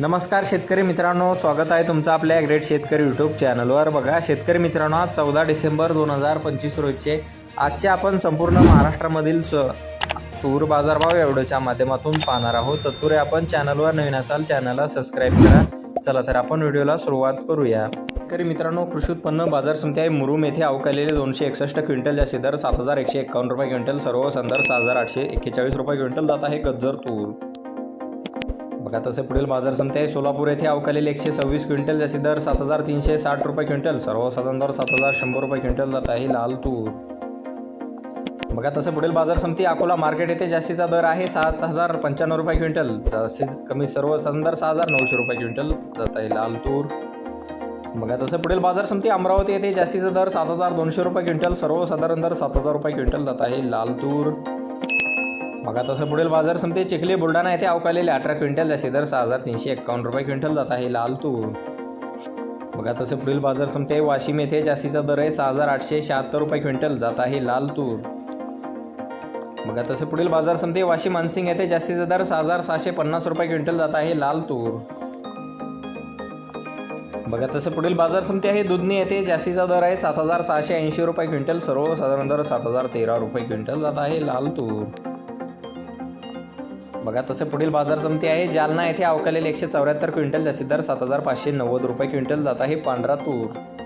नमस्कार शेतकरी मित्रांनो स्वागत आहे तुमचं आपल्या ग्रेट शेतकरी यूट्यूब चॅनलवर बघा शेतकरी मित्रांनो आज चौदा डिसेंबर दोन हजार पंचवीस रोजचे आजचे आपण संपूर्ण महाराष्ट्रामधील स तूर बाजारभाव एवढ्याच्या माध्यमातून पाहणार आहोत. तत्पुरे आपण चॅनलवर नवीन असाल चॅनलला सबस्क्राईब करा. चला तर आपण व्हिडिओला सुरुवात करूया. शेतकरी मित्रांनो कृषी उत्पन्न बाजार समिती आहे मुरुम येथे अवकालेले दोनशे एकसष्ट क्विंटल जास्ती दर सात हजार एकशे एकावन्न रुपये क्विंटल सर्व संदर्भ सहा हजार आठशे एक्केचाळीस रुपये क्विंटल जात आहे गज्जर तूर. बघा तसे पुढील बाजार समिती सोलापूर येथे अवकालेले एकशे सव्वीस क्विंटल जास्ती दर सात हजार तीनशे साठ रुपये क्विंटल सर्वसाधारण दर सात हजार शंभर रुपये क्विंटल जात आहे लाल तूर. बघा तसं पुढील बाजार समिती अकोला मार्केट येथे जास्तीचा दर आहे सात हजार पंच्याण्णव रुपये क्विंटल तसेच कमी सर्वसाधारण दर सहा हजार नऊशे रुपये क्विंटल जात आहे लाल तूर. बघा तसं पुढील बाजार समिती अमरावती येथे जास्तीचा दर सात हजार दोनशे रुपये क्विंटल सर्वसाधारण दर सात हजार रुपये क्विंटल जात आहे लाल तूर. बघा तसं पुढील बाजार समते चिखली बुलढाणा येथे अवकालेले अठरा क्विंटल जास्ती दर सहा हजार तीनशे एक्कावन्न रुपये क्विंटल जात आहे लाल तूर. बघा तसे पुढील बाजार समते वाशिम येथे जास्तीचा दर आहे सहा हजार आठशे शहात्तर रुपये क्विंटल जात आहे लाल तूर. बघा तसे पुढील बाजार समते वाशिम मानसिंग येथे जास्तीचा दर सहा हजार सहाशे पन्नास रुपये क्विंटल जात आहे लाल तूर. बघा तसं पुढील बाजार समते आहे दुधनी येथे जास्तीचा दर आहे सात हजार सहाशे ऐंशी रुपये क्विंटल सर्वसाधारण दर सात हजार तेरा रुपये क्विंटल जात आहे लाल तूर. बघा तसे पुढील बाजार समिती आहे जालना येथे अवकालेले एकशे चौऱ्याहत्तर क्विंटल जास्तीत दर सात हजार पाचशे नव्वद रुपये क्विंटल जात आहे पांढरा तूर.